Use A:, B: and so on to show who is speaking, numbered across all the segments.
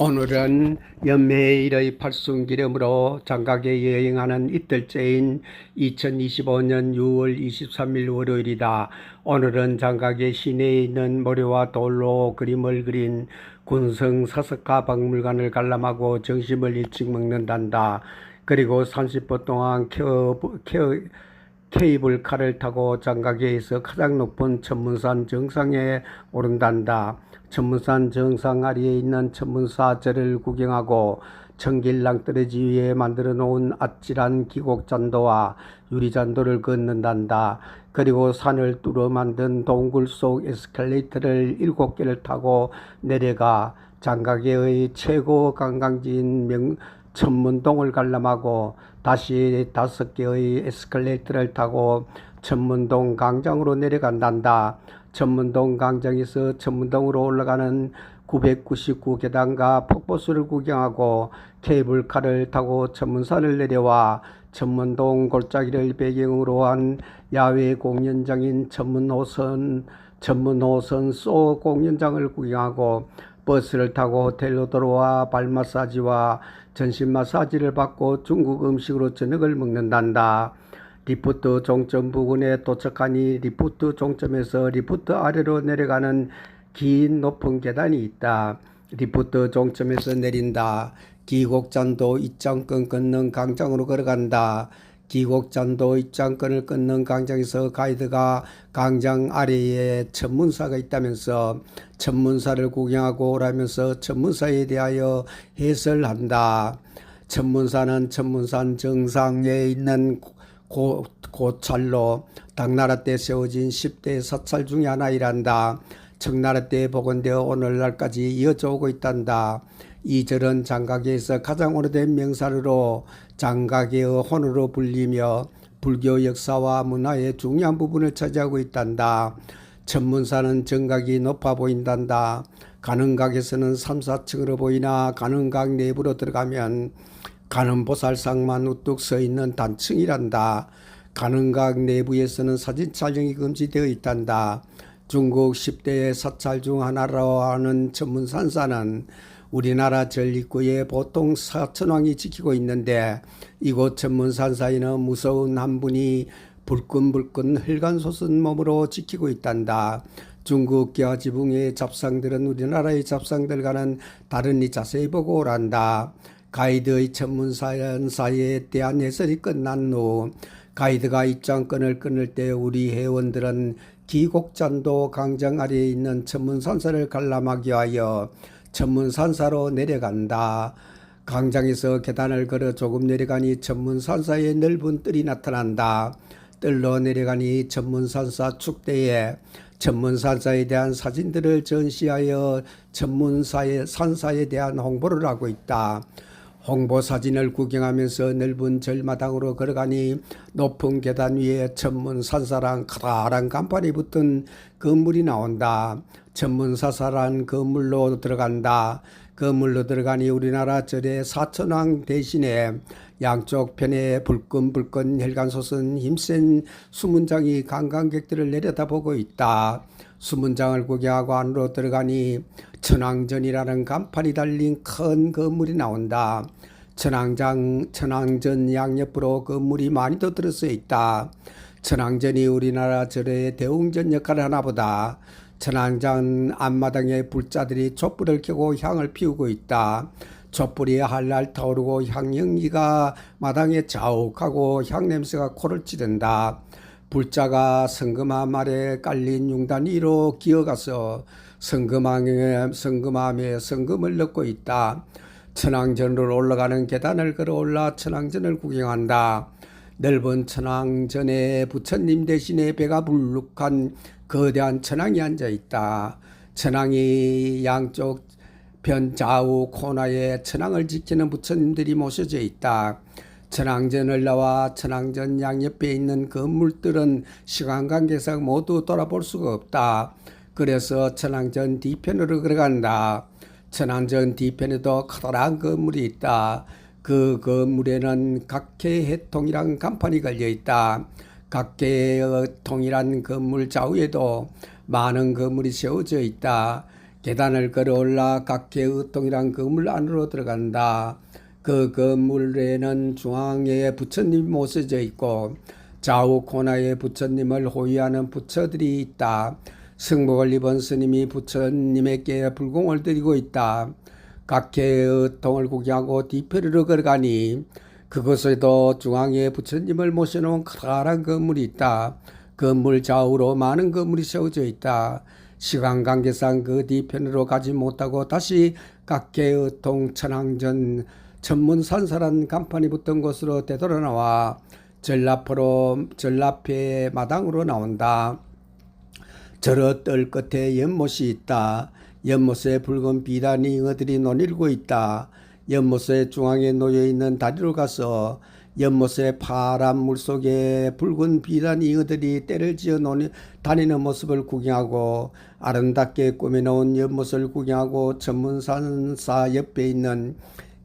A: 오늘은 연매일의 팔순 기념으로 장가에 여행하는 이틀째인 2025년 6월 23일 월요일이다. 오늘은 장가계 시내에 있는 모래와 돌로 그림을 그린 군성 서석가 박물관을 관람하고 정심을 일찍 먹는단다. 그리고 30분 동안 케어, 케어, 케이블 카를 타고 장가계에서 가장 높은 천문산 정상에 오른단다. 천문산 정상 아래에 있는 천문사제를 구경하고 청길랑 뜨레지 위에 만들어 놓은 아찔한 기곡잔도와 유리잔도를 걷는단다. 그리고 산을 뚫어 만든 동굴 속 에스컬레이터를 일곱 개를 타고 내려가 장가계의 최고 관광지인 명, 천문동을 관람하고 다시 다섯 개의 에스컬레이터를 타고 천문동 광장으로 내려간단다. 천문동 광장에서 천문동으로 올라가는 999계단과 폭포수를 구경하고 케이블카를 타고 천문산을 내려와 천문동 골짜기를 배경으로 한 야외 공연장인 천문호선 천문호선 소 공연장을 구경하고 버스를 타고 호텔로 들어와 발 마사지와 전신 마사지를 받고 중국 음식으로 저녁을 먹는단다. 리프트 종점 부근에 도착하니 리프트 종점에서 리프트 아래로 내려가는 긴 높은 계단이 있다. 리프트 종점에서 내린다. 기곡잔도 입장권 걷는 강장으로 걸어간다. 기곡잔도 입장권을 끊는 강장에서 가이드가 강장 아래에 천문사가 있다면서 천문사를 구경하고 오라면서 천문사에 대하여 해설한다. 천문사는 천문산 정상에 있는 고, 고찰로 당나라 때 세워진 10대 사찰 중의 하나이란다. 청나라 때 복원되어 오늘날까지 이어져 오고 있단다. 이 절은 장가계에서 가장 오래된 명사로 장가계의 혼으로 불리며 불교 역사와 문화의 중요한 부분을 차지하고 있단다. 천문사는 정각이 높아 보인단다. 가능각에서는 3, 4층으로 보이나 가능각 내부로 들어가면 가는보살상만 우뚝 서 있는 단층이란다. 가능각 내부에서는 사진 촬영이 금지되어 있단다. 중국 10대의 사찰 중 하나로 하는 천문산사는 우리나라 전립구에 보통 사천왕이 지키고 있는데 이곳 천문산사이는 무서운 한 분이 불끈불끈 흘간솟은 몸으로 지키고 있단다. 중국 기아 지붕의 잡상들은 우리나라의 잡상들과는 다른 이 자세히 보고 오란다. 가이드의 천문사연사에 대한 해설이 끝난 후 가이드가 입장권을 끊을 때 우리 회원들은 기곡잔도 강정 아래에 있는 천문산사를 관람하기 위하여 천문산사로 내려간다. 광장에서 계단을 걸어 조금 내려가니 천문산사의 넓은 뜰이 나타난다. 뜰로 내려가니 천문산사 축대에 천문산사에 대한 사진들을 전시하여 천문 산사에 대한 홍보를 하고 있다. 홍보사진을 구경하면서 넓은 절마당으로 걸어가니 높은 계단 위에 천문사사랑 커다란 간판이 붙은 건물이 나온다. 천문사사란 건물로 들어간다. 그물로 들어가니 우리나라 절의 사천왕 대신에 양쪽 편에 불끈불끈 혈관 솟은 힘센 수문장이 관광객들을 내려다보고 있다. 수문장을 구경하고 안으로 들어가니 천왕전이라는 간판이 달린 큰 건물이 나온다. 천왕장, 천왕전 양옆으로 건물이 많이도 들어서 있다. 천왕전이 우리나라 절의 대웅전 역할을 하나 보다. 천안장 앞마당에 불자들이 촛불을 켜고 향을 피우고 있다. 촛불이 할날 타오르고 향연기가 마당에 자욱하고 향냄새가 코를 찌른다. 불자가 성금함 말에 깔린 융단 위로 기어가서 성금함에 성금함에 성금을 넣고 있다. 천왕전으로 올라가는 계단을 걸어올라 천왕전을 구경한다. 넓은 천왕전에 부처님 대신에 배가 불룩한 거대한 천황이 앉아 있다. 천황이 양쪽 변 좌우 코너에 천황을 지키는 부처님들이 모셔져 있다. 천황전을 나와 천황전 양옆에 있는 건물들은 그 시간 관계상 모두 돌아볼 수가 없다. 그래서 천황전 뒤편으로 들어간다 천황전 뒤편에도 커다란 건물이 있다. 그 건물에는 각계 해통이란 간판이 걸려 있다. 각계의 통일한 건물 그 좌우에도 많은 건물이 그 세워져 있다. 계단을 걸어올라 각계의 동일한 건물 그 안으로 들어간다. 그 건물에는 중앙에 부처님 모셔져 있고 좌우 코너에 부처님을 호위하는 부처들이 있다. 승복을 입은 스님이 부처님에게 불공을 드리고 있다. 각계의 통을 구경하고 뒤편으로 걸어가니 그곳에도 중앙에 부처님을 모셔놓은 커다란 건물이 있다. 건물 그 좌우로 많은 건물이 세워져 있다. 시간 관계상 그 뒤편으로 가지 못하고 다시 각계의 통천왕전 천문산사란 간판이 붙은 곳으로 되돌아 나와 전라포로 전라패 마당으로 나온다. 저러 떨 끝에 연못이 있다. 연못에 붉은 비단이 잉어들이 논일고 있다. 연못의 중앙에 놓여 있는 다리로 가서 연못의 파란 물 속에 붉은 비단 잉어들이 때를 지어 놓니 다니는 모습을 구경하고 아름답게 꾸며놓은 연못을 구경하고 천문산사 옆에 있는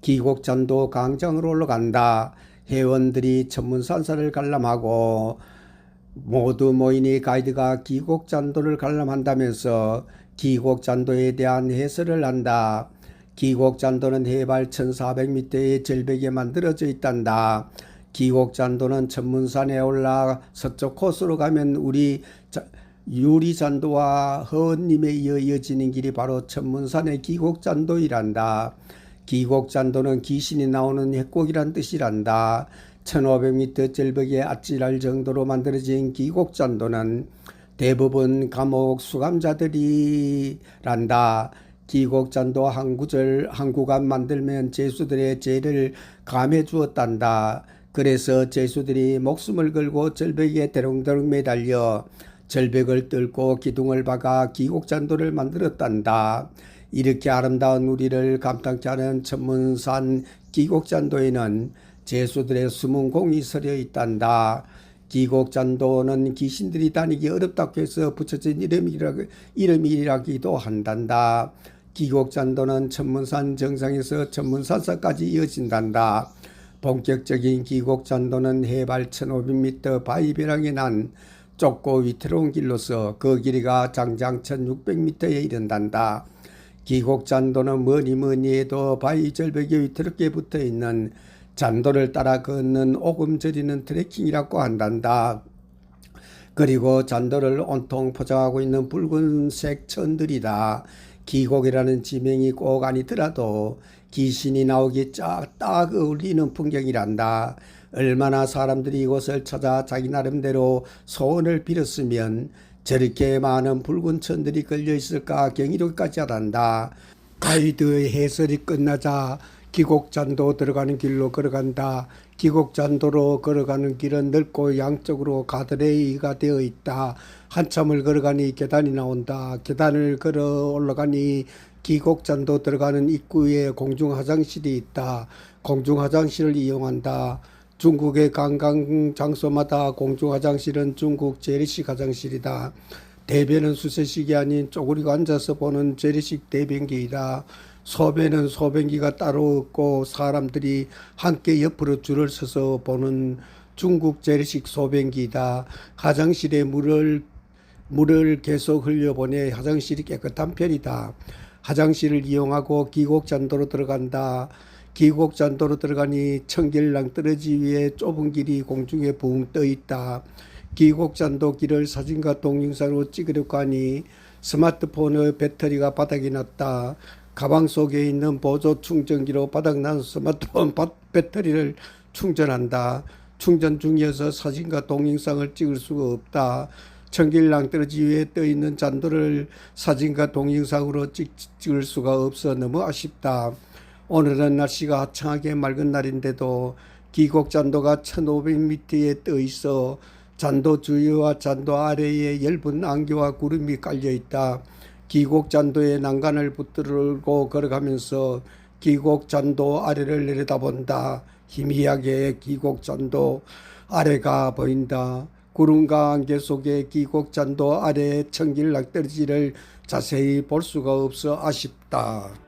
A: 기곡잔도 강장으로 올라간다. 회원들이 천문산사를 관람하고 모두 모이니 가이드가 기곡잔도를 관람한다면서 기곡잔도에 대한 해설을 한다. 기곡잔도는 해발 1400m의 절벽에 만들어져 있단다. 기곡잔도는 천문산에 올라 서쪽 코스로 가면 우리 유리잔도와 허언님에 이어 이어지는 길이 바로 천문산의 기곡잔도이란다. 기곡잔도는 귀신이 나오는 핵곡이란 뜻이란다. 1500m 절벽에 아찔할 정도로 만들어진 기곡잔도는 대부분 감옥 수감자들이란다. 기곡잔도한 구절 한 구간 만들면 제수들의 죄를 감해 주었단다. 그래서 제수들이 목숨을 걸고 절벽에 대롱대롱 매달려 절벽을 뚫고 기둥을 박아 기곡잔도를 만들었단다. 이렇게 아름다운 우리를 감탄케 하는 천문산 기곡잔도에는 제수들의 숨은 공이 서려 있단다. 기곡잔도는 귀신들이 다니기 어렵다고 해서 붙여진 이름이라, 이름이라기도 한단다. 기곡잔도는 천문산 정상에서 천문산사까지 이어진단다. 본격적인 기곡잔도는 해발 1500m 바위벼락이 난 좁고 위태로운 길로서 그 길이가 장장 1600m에 이른단다. 기곡잔도는 뭐니 뭐니 해도 바위 절벽에 위태롭게 붙어있는 잔도를 따라 걷는 오금 저리는 트레킹이라고 한단다. 그리고 잔도를 온통 포장하고 있는 붉은색 천들이다. 기곡이라는 지명이 꼭 아니더라도 귀신이 나오기 쫙 딱 어울리는 풍경이란다. 얼마나 사람들이 이곳을 찾아 자기 나름대로 소원을 빌었으면 저렇게 많은 붉은 천들이 걸려 있을까 경이롭까지 하단다. 가이드의 해설이 끝나자 기곡잔도 들어가는 길로 걸어간다. 기곡잔도로 걸어가는 길은 넓고 양쪽으로 가드레이가 되어 있다. 한참을 걸어가니 계단이 나온다. 계단을 걸어 올라가니 기곡잔도 들어가는 입구에 공중화장실이 있다. 공중화장실을 이용한다. 중국의 관광 장소마다 공중화장실은 중국 제리식 화장실이다. 대변은 수세식이 아닌 쪼그리고 앉아서 보는 제리식 대변기이다. 소변은 소변기가 따로 없고 사람들이 함께 옆으로 줄을 서서 보는 중국 제식 소변기다. 화장실에 물을 물을 계속 흘려보내 화장실이 깨끗한 편이다. 화장실을 이용하고 기곡잔도로 들어간다. 기곡잔도로 들어가니 청길랑 떨어지 위에 좁은 길이 공중에 붕 떠 있다. 기곡잔도 길을 사진과 동영상으로 찍으려고 하니 스마트폰의 배터리가 바닥이 났다. 가방 속에 있는 보조 충전기로 바닥난 스마트폰 배터리를 충전한다. 충전 중이어서 사진과 동영상을 찍을 수가 없다. 청길 낭떨어지 위에 떠 있는 잔도를 사진과 동영상으로 찍, 찍을 수가 없어 너무 아쉽다. 오늘은 날씨가 화창하게 맑은 날인데도 기곡 잔도가 1500m에 떠 있어 잔도 주위와 잔도 아래에 엷은 안개와 구름이 깔려 있다. 기곡잔도의 난간을 붙들고 걸어가면서 기곡잔도 아래를 내려다본다. 희미하게 기곡잔도 아래가 보인다. 구름과 안개 속에 기곡잔도 아래 청길낙떨지를 자세히 볼 수가 없어 아쉽다.